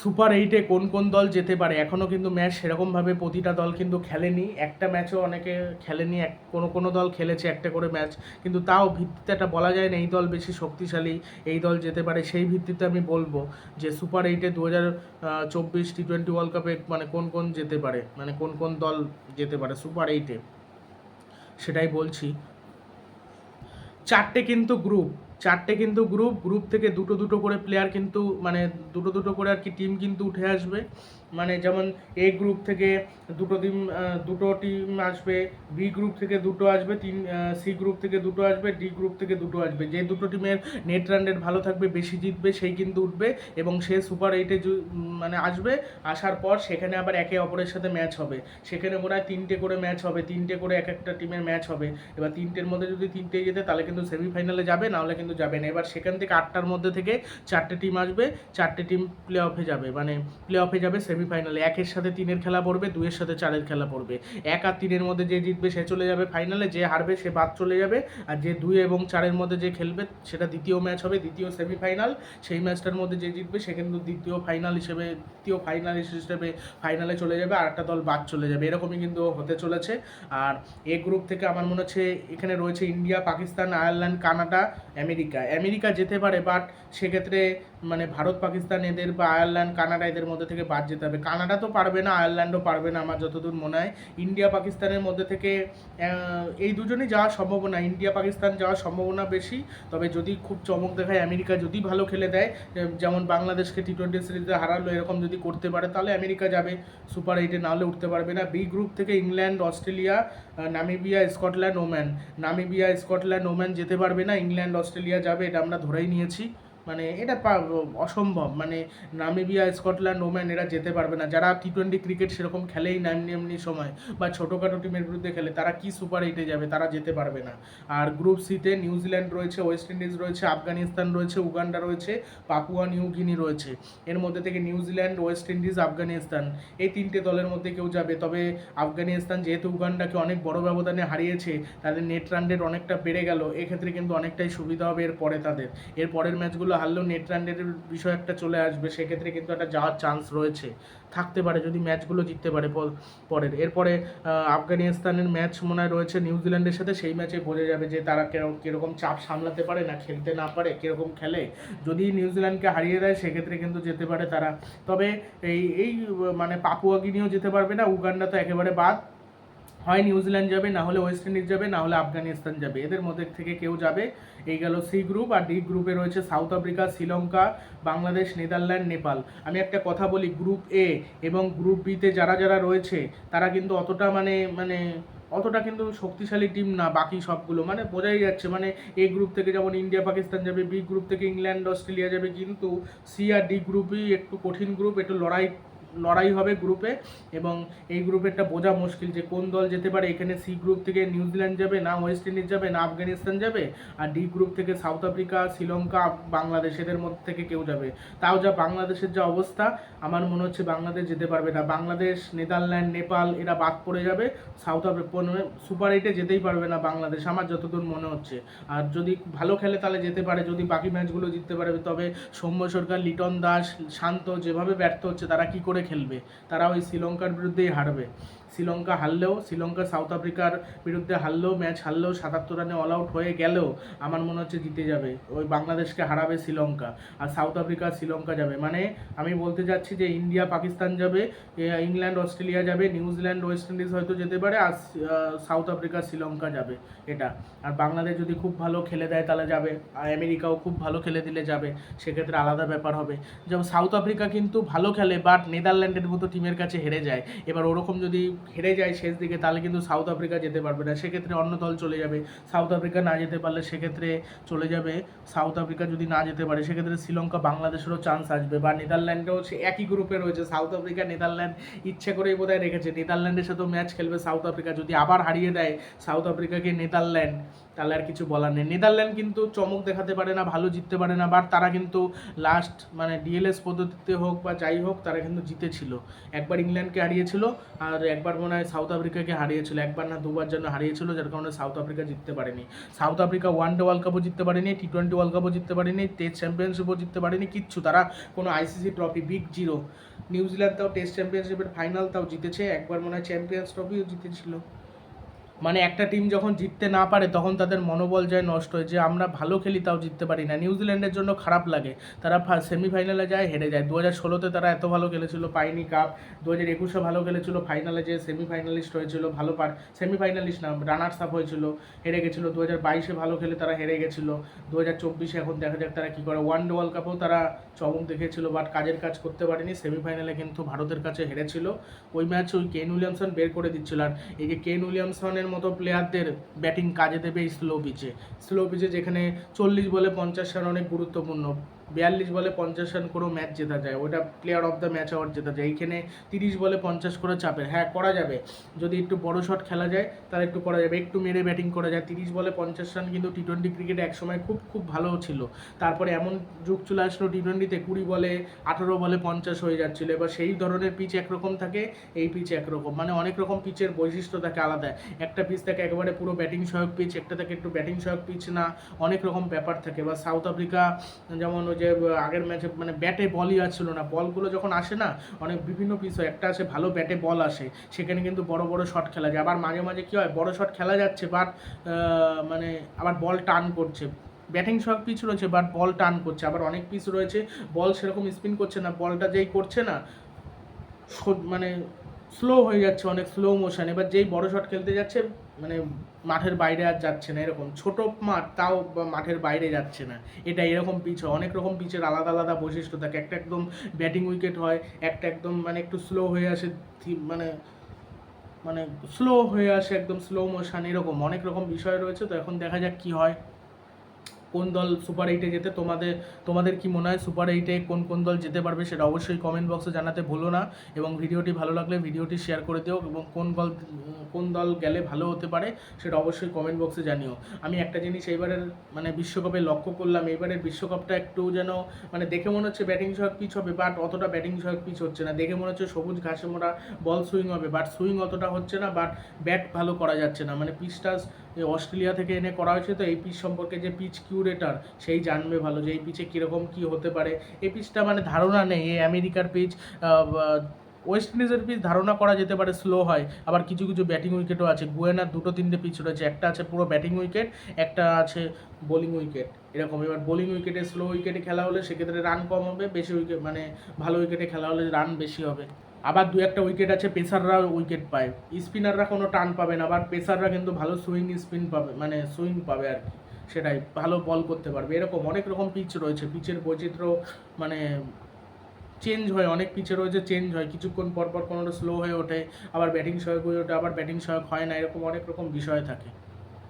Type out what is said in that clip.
Super এইটে কোন কোন দল যেতে পারে? এখনও কিন্তু ম্যাচ সেরকমভাবে প্রতিটা দল কিন্তু খেলেনি। একটা ম্যাচও অনেকে খেলেনি, এক, কোনো কোনো দল খেলেছে একটা করে ম্যাচ। কিন্তু তাও ভিত্তিতে একটা বলা যায় না এই দল বেশি শক্তিশালী, এই দল যেতে পারে, সেই ভিত্তিতে আমি বলব যে সুপার এইটে দু হাজার চব্বিশ টি টোয়েন্টি ওয়ার্ল্ড কাপে মানে কোন কোন যেতে পারে? মানে কোন কোন দল যেতে পারে সুপার এইটে? সেটাই বলছি। চারটে কিন্তু গ্রুপ। চারটে কিন্তু গ্রুপ গ্রুপ থেকে দুটো দুটো করে প্লেয়ার কিন্তু মানে দুটো দুটো করে আর কি টিম কিন্তু উঠে আসবে। মানে যেমন এ গ্রুপ থেকে দুটো টিম দুটো টিম আসবে বি গ্রুপ থেকে দুটো আসবে, তিন সি গ্রুপ থেকে দুটো আসবে ডি গ্রুপ থেকে দুটো আসবে। যে দুটো টিমের নেট রান রেট ভালো থাকবে, বেশি জিতবে, সেই কিন্তু উঠবে এবং সে সুপার এইটে মানে আসবে। আসার পর সেখানে আবার একে অপরের সাথে ম্যাচ হবে। সেখানে মনে হয় তিনটে করে ম্যাচ হবে, তিনটে করে এক একটা টিমের ম্যাচ হবে। এবার তিনটের মধ্যে যদি তিনটে যেতে তাহলে কিন্তু সেমিফাইনালে যাবে, নাহলে কিন্তু যাবে না। এবার সেখান থেকে আটটার মধ্যে থেকে চারটে টিম আসবে, চারটে টিম প্লে অফে যাবে। মানে প্লে অফে যাবে সেমিফাইনালে একের সাথে তিনের খেলা পড়বে, দুইয়ের সাথে চারের খেলা পড়বে। এক আর তিনের মধ্যে যে জিতবে, সে চলে যাবে ফাইনালে যে হারবে, সে বাদ চলে যাবে। আর যে দুই এবং চারের মধ্যে যে খেলবে, সেটা দ্বিতীয় ম্যাচ হবে, দ্বিতীয় সেমিফাইনাল সেই ম্যাচটার মধ্যে যে জিতবে, সে কিন্তু দ্বিতীয় ফাইনাল হিসেবে, দ্বিতীয় ফাইনাল হিসেবে ফাইনালে চলে যাবে আর একটা দল বাদ চলে যাবে। এরকমই কিন্তু হতে চলেছে। আর এ গ্রুপ থেকে আমার মনে হচ্ছে এখানে রয়েছে India, Pakistan, Ireland, Canada America America America যেতে পারে বাট সেক্ষেত্রে মানে ভারত, পাকিস্তান এদের বা আয়ারল্যান্ড, কানাডা এদের মধ্যে থেকে বাদ যেতে হবে। কানাডা তো পারবে না, আয়ারল্যান্ডও পারবে না আমার যতদূর মনে হয়। ইন্ডিয়া, পাকিস্তানের মধ্যে থেকে এই দুজনেই যাওয়ার সম্ভাবনা। ইন্ডিয়া, পাকিস্তান যাওয়ার সম্ভাবনা বেশি। তবে যদি খুব চমক দেখায়, আমেরিকা যদি ভালো খেলে দেয় যেমন বাংলাদেশকে টি টোয়েন্টি সিরিজে হারালো, এরকম যদি করতে পারে, তাহলে আমেরিকা যাবে। সুপার এইটে নাহলে উঠতে পারবে না। বি গ্রুপ থেকে England, Australia Namibia, Scotland Oman Namibia, Scotland Oman যেতে পারবে না, ইংল্যান্ড, অস্ট্রেলিয়া যাবে, এটা আমরা ধরেই নিয়েছি। মানে এটা অসম্ভব। মানে নামিবিয়া, স্কটল্যান্ড ওম্যান এরা যেতে পারবে না। যারা টি টোয়েন্টি ক্রিকেট সেরকম খেলেই না এমনি সময় বা ছোটোখাটো টিমের বিরুদ্ধে খেলে, তারা কি সুপার এইটে যাবে? তারা যেতে পারবে না। আর গ্রুপ সিতে নিউজিল্যান্ড রয়েছে ওয়েস্ট ইন্ডিজ রয়েছে আফগানিস্তান রয়েছে উগান্ডা রয়েছে পাপুয়া নিউ গিনি রয়েছে। এর মধ্যে থেকে নিউজিল্যান্ড ওয়েস্ট ইন্ডিজ আফগানিস্তান এই তিনটে দলের মধ্যে কেউ যাবে। তবে আফগানিস্তান যেহেতু উগান্ডাকে অনেক বড় ব্যবধানে হারিয়েছে, তাদের নেট রান রেট অনেকটা বেড়ে গেল। এক্ষেত্রে কিন্তু অনেকটাই সুবিধা হবে এর পরে তাদের। এর পরের ম্যাচগুলো হারলেও নেট রান রেটের বিষয় একটা চলে আসবে, সেক্ষেত্রে কিন্তু একটা যাওয়ার চান্স রয়েছে। থাকতে পারে যদি ম্যাচগুলো জিততে পারে পরের। এরপরে আফগানিস্তানের ম্যাচ মনে হয় রয়েছে নিউজিল্যান্ডের সাথে, সেই ম্যাচে বোঝা যাবে যে তারা কেরকম কীরকম চাপ সামলাতে পারে না, খেলতে না পারে, কীরকম খেলে। যদি নিউজিল্যান্ডকে হারিয়ে দেয়, সেক্ষেত্রে কিন্তু যেতে পারে তারা। তবে এই এই মানে পাপুয়া গিনিও যেতে পারবে না, উগান্ডা তো একেবারে বাদ। হয় নিউজিল্যান্ড যাবে, না হলে ওয়েস্ট ইন্ডিজ যাবে, না হলে আফগানিস্তান যাবে। এদের মধ্যে থেকে কেউ যাবে। এই গেল সি গ্রুপ, আর ডি গ্রুপে রয়েছে South Africa, Sri Lanka, Bangladesh, Netherland, Nepal. আমি একটা কথা বলি, গ্রুপ এ এবং গ্রুপ বিতে যারা যারা রয়েছে, তারা কিন্তু অতটা মানে মানে অতটা কিন্তু শক্তিশালী টিম না, বাকি সবগুলো। মানে বোঝাই যাচ্ছে মানে এ গ্রুপ থেকে যেমন ইন্ডিয়া, পাকিস্তান যাবে বি গ্রুপ থেকে ইংল্যান্ড, অস্ট্রেলিয়া যাবে, কিন্তু সি আর ডি গ্রুপই একটু কঠিন গ্রুপ একটু লড়াই লড়াই হবে গ্রুপে এবং এই গ্রুপেরটা বোঝা মুশকিল যে কোন দল যেতে পারে। এখানে সি গ্রুপ থেকে নিউজিল্যান্ড যাবে, না ওয়েস্ট ইন্ডিজ যাবে, না আফগানিস্তান যাবে আর ডি গ্রুপ থেকে সাউথ আফ্রিকা, শ্রীলঙ্কা, বাংলাদেশ এদের মধ্যে থেকে কেউ যাবে। তাও যা বাংলাদেশের যা অবস্থা, আমার মনে হচ্ছে বাংলাদেশ যেতে পারবে না। বাংলাদেশ, নেদারল্যান্ড, নেপাল এরা বাদ পড়ে যাবে। সাউথ আফ্রিকা সুপার এইটে যেতেই পারবে না বাংলাদেশ, আমার যতদূর মনে হচ্ছে। আর যদি ভালো খেলে তাহলে যেতে পারে, যদি বাকি ম্যাচগুলো জিততে পারবে তবে সৌম্য সরকার, লিটন দাস, শান্ত যেভাবে ব্যর্থ হচ্ছে, তারা কি করে খেলবে। তারা ওই শ্রীলঙ্কার বিরুদ্ধেই হারবে। শ্রীলঙ্কা হারলেও, শ্রীলঙ্কা সাউথ আফ্রিকার বিরুদ্ধে হারলেও, ম্যাচ হারলেও সাতাত্তর রানে অল আউট হয়ে গেলেও আমার মনে হচ্ছে জিতে যাবে। ওই বাংলাদেশকে হারাবে শ্রীলঙ্কা আর সাউথ আফ্রিকা শ্রীলঙ্কা যাবে। মানে আমি বলতে চাচ্ছি যে ইন্ডিয়া, পাকিস্তান যাবে ইংল্যান্ড, অস্ট্রেলিয়া যাবে, নিউজিল্যান্ড, ওয়েস্ট ইন্ডিজ হয়তো যেতে পারে আর সাউথ আফ্রিকা, শ্রীলঙ্কা যাবে এটা। আর বাংলাদেশ যদি খুব ভালো খেলে দেয় তাহলে যাবে। আর আমেরিকাও খুব ভালো খেলে দিলে যাবে। সেক্ষেত্রে আলাদা ব্যাপার হবে। যেমন সাউথ আফ্রিকা কিন্তু ভালো খেলে, বাট নেদারল্যান্ডের মতো টিমের কাছে হেরে যায়। এবার ওরকম যদি হেরে যায় শেষ দিকে, তাহলে কিন্তু সাউথ আফ্রিকা যেতে পারবে না। সেক্ষেত্রে অন্য দল চলে যাবে। সাউথ আফ্রিকা না যেতে পারলে সেক্ষেত্রে চলে যাবে। সাউথ আফ্রিকা যদি না যেতে পারে, সেক্ষেত্রে শ্রীলঙ্কা বাংলাদেশেরও চান্স আসবে। বা নেদারল্যান্ডেও সে একই গ্রুপে রয়েছে। সাউথ আফ্রিকা নেদারল্যান্ড ইচ্ছে করেই বোধহয় রেখেছে। নেদারল্যান্ডের সাথেও ম্যাচ খেলবে সাউথ আফ্রিকা যদি আবার হারিয়ে দেয় সাউথ আফ্রিকাকে নেদারল্যান্ড তাহলে আর কিছু বলার নেই। নেদারল্যান্ড কিন্তু চমক দেখাতে পারে না, ভালো জিততে পারে না বাট তারা কিন্তু লাস্ট মানে ডিএলএস পদ্ধতিতে হোক বা যাই হোক, তারা কিন্তু জিতেছিল একবার ইংল্যান্ডকে হারিয়েছিল আর একবার মনে হয় সাউথ আফ্রিকাকে হারিয়েছিল। একবার না দুবার জন্য হারিয়েছিল, যার কারণে সাউথ আফ্রিকা জিততে পারেনি। South Africa one day world কাপও জিততে পারেনি টি টোয়েন্টি ওয়ার্ল্ড কাপও জিততে পারেনি, টেস্ট চ্যাম্পিয়নশিপও জিততে পারেনি, কিচ্ছু। তারা কোনো ICC trophy, big zero. New Zealand তাও টেস্ট চ্যাম্পিয়নশিপের ফাইনাল তাও জিতেছে, একবার মনে হয় চ্যাম্পিয়ন্স ট্রফিও জিতেছিল। মানে একটা টিম যখন জিততে না পারে, তখন তাদের মনোবল যায় নষ্ট হয়, যে আমরা ভালো খেলি তাও জিততে পারি না। নিউজিল্যান্ডের জন্য খারাপ লাগে। তারা সেমিফাইনালে যায়, হেরে যায়। দু হাজার ষোলোতে তারা এত ভালো খেলেছিল পায়নি কাপ দু হাজার একুশে ভালো খেলেছিল ফাইনালে যে সেমিফাইনালিস্ট হয়েছিল, ভালো পার সেমিফাইনালিস্ট না রানার্স আপ হয়েছিল, হেরে গেছিল। দু হাজার বাইশে ভালো খেলে তারা হেরে গেছিল। দু হাজার চব্বিশে এখন দেখা যাক তারা কী করে। ওয়ান ডে ওয়ার্ল্ড কাপেও তারা চমক দেখেছিল বাট কাজের কাজ করতে পারেনি। সেমিফাইনালে কিন্তু ভারতের কাছে হেরেছিল। ওই ম্যাচ ওই কেন উইলিয়ামসন বের করে দিচ্ছিল। আর এই যে কেন উইলিয়ামসনের মতো প্লেয়ারদের ব্যাটিং কাজে দেবে এই স্লো পিচে স্লো পিচে যেখানে চল্লিশ বলে পঞ্চাশ রান অনেক গুরুত্বপূর্ণ। বিয়াল্লিশ বলে পঞ্চাশ রান করেও ম্যাচ জেতা যায়। ওটা player of the match award জেতা যায়। এইখানে তিরিশ বলে পঞ্চাশ করে চাপের। হ্যাঁ করা যাবে। যদি একটু বড় শট খেলা যায়, তাহলে একটু করা যাবে। একটু মেরে ব্যাটিং করা যায়। তিরিশ বলে পঞ্চাশ রান কিন্তু টি টোয়েন্টি ক্রিকেটে একসময় খুব খুব ভালো ছিল। তারপরে এমন যুগ চলে আসলো টি টোয়েন্টিতে কুড়ি বলে, আঠারো বলে পঞ্চাশ হয়ে যাচ্ছিল। এবার সেই ধরনের পিচ একরকম থাকে, এই পিচ একরকম। মানে অনেক রকম পিচের বৈশিষ্ট্য থাকে আলাদা। একটা পিচ থাকে একেবারে পুরো ব্যাটিং সহায়ক পিচ একটা থাকে একটু ব্যাটিং সহায়ক পিচ না। অনেক রকম ব্যাপার থাকে। বা সাউথ আফ্রিকা যেমন যে আগের ম্যাচে মানে ব্যাটে বলই আসছিল না। বলগুলো যখন আসে না, অনেক বিভিন্ন পিস হয়। একটা আছে, ভালো ব্যাটে বল আসে। সেখানে কিন্তু বড় বড় শট খেলা যায়। আবার মাঝে মাঝে কী হয়, বড় শট খেলা যাচ্ছে বাট মানে আবার বল টান করছে। ব্যাটিং সব পিচ রয়েছে বাট বল টান করছে। আবার অনেক পিচ রয়েছে বল সেরকম স্পিন করছে না। বলটা যেই করছে না মানে স্লো হয়ে যাচ্ছে অনেক স্লো মোশন এবার যেই বড় শট খেলতে যাচ্ছে মানে মাঠের বাইরে আর যাচ্ছে না এরকম। ছোট মাঠ, তাও মাঠের বাইরে যাচ্ছে না। এটা এরকম পিচ হয়। অনেক রকম পিচের আলাদা আলাদা বৈশিষ্ট্য থাকে। একটা একদম ব্যাটিং উইকেট হয়, একটা একদম মানে একটু স্লো হয়ে আসে মানে মানে স্লো হয়ে আসে, একদম স্লো মোশন এরকম। অনেক রকম বিষয় রয়েছে। তো এখন দেখা যাক কি হয়। কোন দল সুপার এইটে যেতে তোমাদের তোমাদের কি মনে হয় সুপার এইটে কোন কোন দল যেতে পারবে সেটা অবশ্যই কমেন্ট বক্সে জানাতে ভুলো না। এবং ভিডিওটি ভালো লাগলে ভিডিওটি শেয়ার করে দিও এবং কোন দল কোন দল গেলে ভালো হতে পারে সেটা অবশ্যই কমেন্ট বক্সে জানিও। আমি একটা জিনিস এইবারের মানে বিশ্বকাপে লক্ষ্য করলাম, এইবারের বিশ্বকাপটা একটু যেন মানে দেখে মনে হচ্ছে ব্যাটিং সহায়ক পিচ হবে বাট অতটা ব্যাটিং সহায়ক পিচ হচ্ছে না। দেখে মনে হচ্ছে সবুজ ঘাসে মোড়া বল সুইং হবে বাট সুইং অতটা হচ্ছে না বাট ব্যাট ভালো করা যাচ্ছে না। মানে পিচটা অস্ট্রেলিয়া থেকে এনে করা হয়েছে, তো এই পিচ সম্পর্কে যে পিচ কিউরেটার সেই জানবে ভালো যে এই পিচে কীরকম কী হতে পারে। এই পিচটা মানে ধারণা নেই, এই আমেরিকার পিচ ওয়েস্ট ইন্ডিজের পিচ ধারণা করা যেতে পারে স্লো হয়। আবার কিছু কিছু ব্যাটিং উইকেটও আছে। গুয়েনার দুটো, তিনটে পিচ রয়েছে। একটা আছে পুরো ব্যাটিং উইকেট একটা আছে বোলিং উইকেট এরকম, এবার বোলিং উইকেটে স্লো উইকেটে খেলা হলে সেক্ষেত্রে রান কম হবে, বেশি উইকেট মানে ভালো উইকেটে খেলা হলে রান বেশি হবে। আবার দু একটা উইকেট আছে, পেসাররা উইকেট পায়। স্পিনাররা কোনো টান পাবে না, আবার পেসাররা কিন্তু ভালো সুইং স্পিন পাবে মানে সুইং পাবে আর কি। সেটাই ভালো বল করতে পারবে। এরকম অনেক রকম পিচ রয়েছে। পিচের বৈচিত্র্য মানে চেঞ্জ হয়, অনেক পিচে রয়েছে চেঞ্জ হয়। কিছুক্ষণ পর পর কোনোটা স্লো হয়ে ওঠে, আবার ব্যাটিং সহায়ক হয়ে ওঠে, আবার ব্যাটিং সহায়ক হয় না, এরকম অনেক রকম বিষয় থাকে।